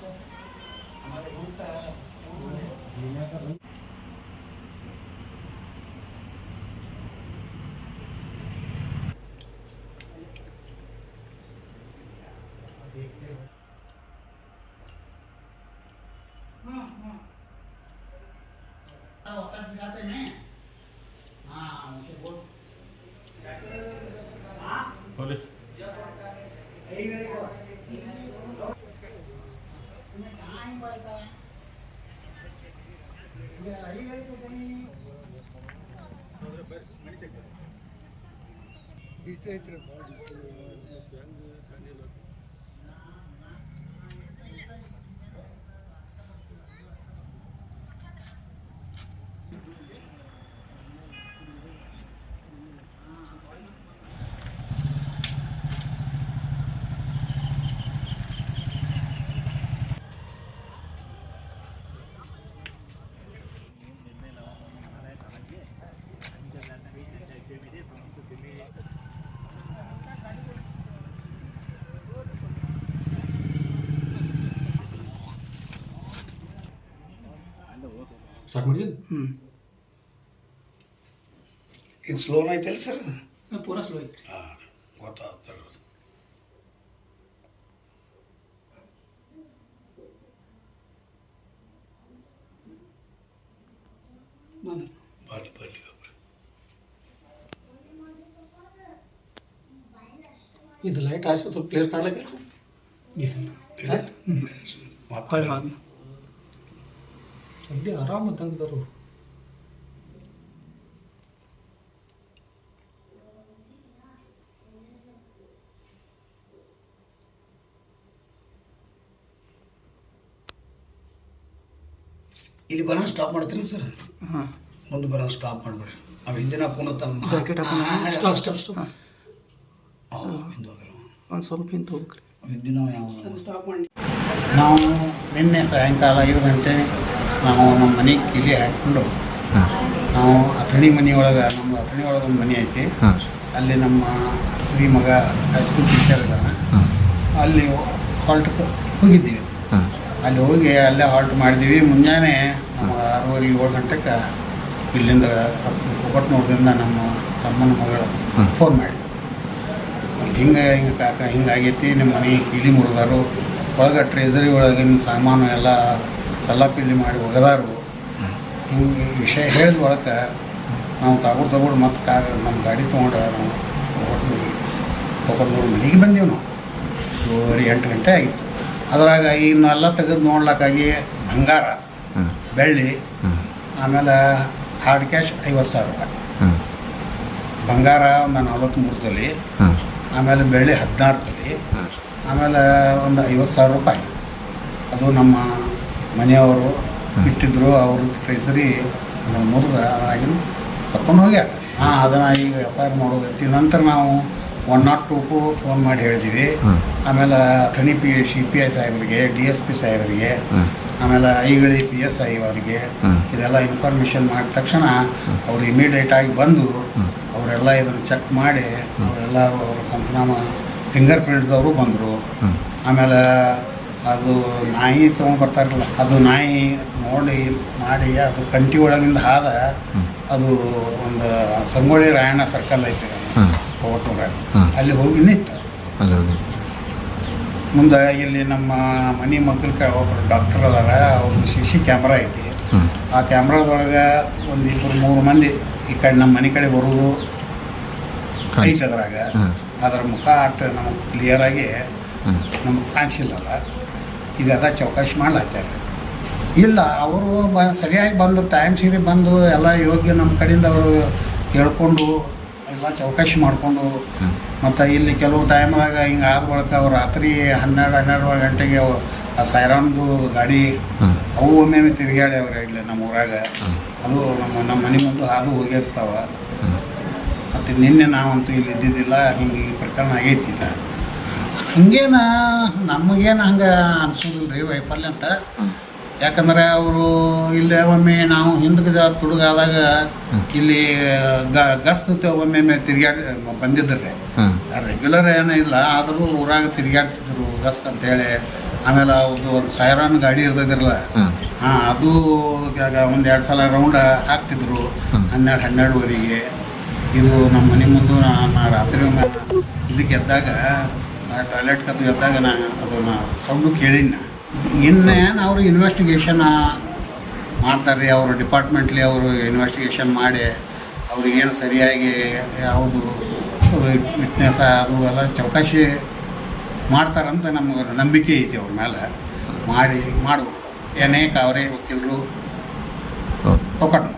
से हमारे रूट है दुनिया का रूट देखते हो हाँ हाँ होता सिखाते नहीं हाँ उसे बोल हाँ बोले यही नहीं बोल कहीं ಸ್ಟಾರ್ಟ್ ಮಾಡಿದ್ದೀನಿ ಹ್ಞೂ ಈಗ ಸ್ಲೋನ್ ಐತಲ್ಲ ಸರ್ ಪೂರಾ ಸ್ಲೋ ಐತ್ರಿ ಹಾಂ ಗೊತ್ತಾಗ್ತದೆ ಬಂದು ಬರಲಿ ಬರಲಿ ಒಬ್ರು ಇದು ಲೈಟ್ ಆಯ್ತು ಸ್ವಲ್ಪ ಕ್ಲಿಯರ್ ಕಾಣ್ಲಿಕ್ಕೆ ಮತ್ತೆ ಅಲ್ಲಿ ಆರಾಮ ತಂಗಿದಾರು ಇಲ್ಲಿ ಬರೋ ಸ್ಟಾಪ್ ಮಾಡ್ತೀರಿ ಸರ್? ಹಾಂ. ಮುಂದೆ ಬರೋ ಸ್ಟಾಪ್ ಮಾಡಿಬಿಡ್ರಿ. ಅವು ಹಿಂದಿನ ಪೂನ ತಮ್ಮ ಜಾಕೆಟ್ ಹಾಕೋಣ. ಸ್ಟಾಪ್ ಸ್ಟಾಪ್ ಸ್ಟಾಪ್ ಹಿಂದೆ ಹೋದ್ರೆ ಒಂದು ಸ್ವಲ್ಪ ಹಿಂದೆ ಹೋಗ್ರಿ. ಹಿಂದಿನ ಯಾವ ಸ್ಟಾಪ್ ಮಾಡಿ. ನಾವು ನಿನ್ನೆ ಸಾಯಂಕಾಲ ಐದು ಗಂಟೆ ನಾವು ನಮ್ಮ ಮನೆ ಕೀಲಿ ಹಾಕ್ಕೊಂಡು ನಾವು ಅಥಣಿ ಮನೆಯೊಳಗೆ ನಮ್ಮ ಅಥಣಿ ಒಳಗೆ ಒಂದು ಮನೆ ಐತಿ. ಅಲ್ಲಿ ನಮ್ಮ ಹಿರಿ ಮಗ ಹೈಸ್ಕೂಲ್ ಟೀಚರ್ ಇದ್ದಾನೆ ಅಲ್ಲಿ ಹಾಲ್ಟ್ ಹೋಗಿದ್ದೀವಿ. ಅಲ್ಲಿ ಹೋಗಿ ಅಲ್ಲೇ ಹಾಲ್ಟ್ ಮಾಡಿದ್ದೀವಿ ಮುಂಜಾನೆ ನಮಗೆ ಆರೂವರೆ ಏಳು ಗಂಟೆಗೆ ಇಲ್ಲಿಂದ ಕೊಪ್ಪಟ್ನೂರದಿಂದ ನಮ್ಮ ತಮ್ಮನ ಮಗಳು ಫೋನ್ ಮಾಡಿ. ಹಿಂಗೆ ಹಿಂಗೆ ಕಾಕ ಹಿಂಗಾಗೈತಿ ನಿಮ್ಮ ಮನೆ ಕೀಲಿ ಮುರಿದಾರು. ಒಳಗೆ ಟ್ರೆಜರಿ ಒಳಗಿನ ಸಾಮಾನು ಎಲ್ಲ ಕಲ್ಲಾಪಿಲ್ಲಿ ಮಾಡಿ ಒಗದಾರು ಹಿಂಗೆ ವಿಷಯ ಹೇಳಿದ ಒಳಗೆ ನಾವು ತಗೊಂಡು ತಗೊಂಡು ಮತ್ತೆ ಕಾರ್ ನಮ್ಮ ಗಾಡಿ ತೊಗೊಂಡು ನಾವು ತೊಗೊಂಡು ನೋಡಿ ಮನೆಗೆ ಬಂದೀವಿ ನಾವು. ಏಳುವರೆ ಎಂಟು ಗಂಟೆ ಆಗಿತ್ತು. ಅದ್ರಾಗ ಇನ್ನೆಲ್ಲ ತೆಗೆದು ನೋಡ್ಲಕ್ಕಾಗಿ ಬಂಗಾರ ಬೆಳ್ಳಿ ಆಮೇಲೆ ಹಾರ್ಡ್ ಕ್ಯಾಶ್ ಐವತ್ತು ಸಾವಿರ ರೂಪಾಯಿ. ಬಂಗಾರ ಒಂದು ನಲ್ವತ್ತ್ಮೂರು ತೊಲಿ ಆಮೇಲೆ ಬೆಳ್ಳಿ ಹದಿನಾರು ತೊಲಿ ಆಮೇಲೆ ಒಂದು ಐವತ್ತು ಸಾವಿರ ರೂಪಾಯಿ. ಅದು ನಮ್ಮ ಮನೆಯವರು ಇಟ್ಟಿದ್ರು ಅವ್ರ ಟ್ರೆಸರಿ ಅದನ್ನು ಮುರಿದ ಅದ್ರಾಗಿನ ತಕ್ಕೊಂಡು ಹೋಗ್ಯಾರ. ಹಾಂ ಅದನ್ನು ಈಗ ಎಫ್ ಐ ಆರ್ ಮಾಡೋದೈತಿ ನಂತರ ನಾವು ಒನ್ ನಾಟ್ ಟೂಕು ಫೋನ್ ಮಾಡಿ ಹೇಳಿದ್ದೀವಿ ಆಮೇಲೆ Athani P C P I ಸಾಹೇಬರಿಗೆ ಡಿ ಎಸ್ ಪಿ ಸಾಹೇಬರಿಗೆ ಆಮೇಲೆ ಐಗಳಿ ಪಿ ಎಸ್ ಐ ಅವರಿಗೆ ಇದೆಲ್ಲ ಇನ್ಫಾರ್ಮೇಷನ್ ಮಾಡಿದ ತಕ್ಷಣ ಅವರು ಇಮಿಡಿಯೇಟ್ ಆಗಿ ಬಂದು ಅವರೆಲ್ಲ ಇದನ್ನು ಚೆಕ್ ಮಾಡಿ ಎಲ್ಲರೂ ಅವ್ರ ಪಂಚನಾಮ ಫಿಂಗರ್ ಪ್ರಿಂಟ್ಸ್ದವರು ಬಂದರು. ಆಮೇಲೆ ಅದು ನಾಯಿ ತೊಗೊಂಡ್ಬರ್ತಾರಲ್ಲ ಅದು ನಾಯಿ ನೋಡಿ ಮಾಡಿ ಅದು ಕಂಟಿ ಒಳಗಿಂದ ಹಾದ ಅದು ಒಂದು ಸಂಗೊಳ್ಳಿ ರಾಯಣ್ಣ ಸರ್ಕಲ್ ಐತಿ ಹೊಟ್ಟೂರಾಗ ಅಲ್ಲಿ ಹೋಗಿ ನಿಂತು. ಮುಂದೆ ಇಲ್ಲಿ ನಮ್ಮ ಮನೆ ಮಕ್ಕಳ ಒಬ್ಬರು ಡಾಕ್ಟರ್ ಅದಾರ ಅವ್ರದ್ದು ಸಿ ಸಿ ಕ್ಯಾಮ್ರಾ ಐತಿ. ಆ ಕ್ಯಾಮ್ರಾದೊಳಗೆ ಒಂದು ಇಬ್ಬರು ಮೂರು ಮಂದಿ ಈ ಕಡೆ ನಮ್ಮ ಮನೆ ಕಡೆ ಬರೋದು ಐತಿ ಅದ್ರಾಗ. ಅದರ ಮುಖ ಆಟ ನಮಗೆ ಕ್ಲಿಯರಾಗಿ ನಮಗೆ ಕಾಣಿಸಿಲ್ಲಲ್ಲ ಅದ ಚೌಕಾಶಿ ಮಾಡ್ಲಾಗ್ತಾರೆ. ಇಲ್ಲ ಅವರು ಬ ಸರಿಯಾಗಿ ಬಂದು ಟೈಮ್ ಸೀರಿ ಬಂದು ಎಲ್ಲ ಯೋಗ್ಯ ನಮ್ಮ ಕಡೆಯಿಂದ ಅವರು ಹೇಳ್ಕೊಂಡು ಎಲ್ಲ ಚೌಕಾಶಿ ಮಾಡಿಕೊಂಡು ಮತ್ತು ಇಲ್ಲಿ ಕೆಲವು ಟೈಮಾಗ ಹಿಂಗೆ ಆದ ಬಳಿಕ ಅವ್ರು ರಾತ್ರಿ ಹನ್ನೆರಡು ಹನ್ನೆರಡು ಗಂಟೆಗೆ ಆ ಸೈರಾನ್ದು ಗಾಡಿ ಅವು ಒಮ್ಮೆ ತಿರುಗಾಡಿ ಅವ್ರು ಇಲ್ಲಿ ನಮ್ಮ ಊರಾಗ. ಅದು ನಮ್ಮ ನಮ್ಮ ಮನೆ ಮುಂದೆ ಹಾದು ಹೋಗಿರ್ತಾವೆ ಮತ್ತು ನಿನ್ನೆ ನಾವಂತೂ ಇಲ್ಲಿ ಇದ್ದಿದ್ದಿಲ್ಲ ಹಿಂಗೆ ಈ ಪ್ರಕರಣ ಆಗೈತಿ ಇಲ್ಲ ಹಂಗೇನ ನಮಗೇನು ಹಂಗೆ ಅನ್ಸೋದಿಲ್ಲ ರೀ ವೈಫಲ್ಯ ಅಂತ. ಯಾಕಂದ್ರೆ ಅವರು ಇಲ್ಲೇ ಒಮ್ಮೆ ನಾವು ಹಿಂದಕ್ಕೆ ತುಡುಗಾದಾಗ ಇಲ್ಲಿ ಗ ಗಸ್ತು ಒಮ್ಮೆ ತಿರ್ಗಾಡ್ ಬಂದಿದ್ದರೆ ರೆಗ್ಯುಲರ್ ಏನೂ ಇಲ್ಲ ಆದರೂ ಊರಾಗ ತಿರುಗಾಡ್ತಿದ್ರು ಗಸ್ತ್ ಅಂತೇಳಿ. ಆಮೇಲೆ ಅವ್ರದ್ದು ಒಂದು ಸೈರಾನ್ ಗಾಡಿ ಇರ್ತದಿರಲ್ಲ ಹಾಂ ಅದು ಒಂದು ಎರಡು ಸಲ ರೌಂಡ್ ಹಾಕ್ತಿದ್ರು. ಹನ್ನೆರಡು ಹನ್ನೆರಡುವರೆಗೆ. ಇದು ನಮ್ಮ ಮನೆ ಮುಂದೆ ನಾ ರಾತ್ರಿ ಒಮ್ಮೆ ಇದಕ್ಕೆ ಎದ್ದಾಗ ಟಾಯ್ಲೆಟ್ ಕದ್ದು ಎದ್ದಾಗ ನಾ ಅದನ್ನು ಸೌಂಡು ಕೇಳಿನ ಇನ್ನೇನು ಅವರು ಇನ್ವೆಸ್ಟಿಗೇಷನ್ ಮಾಡ್ತಾರೆ ಅವರು ಡಿಪಾರ್ಟ್ಮೆಂಟ್ಲಿ ಅವರು ಇನ್ವೆಸ್ಟಿಗೇಷನ್ ಮಾಡಿ ಅವ್ರಿಗೇನು ಸರಿಯಾಗಿ ಯಾವುದು ವಿಟ್ನೆಸ್ ಅದು ಎಲ್ಲ ಚೌಕಾಶಿ ಮಾಡ್ತಾರಂತ ನಮಗೆ ನಂಬಿಕೆ ಐತಿ ಅವ್ರ ಮೇಲೆ ಮಾಡಿ ಮಾಡ್ಬೋದು. ಏನೇಕ ಅವರೇ ವಕೀಲರು ಒಕ್ಕಟ್ಟು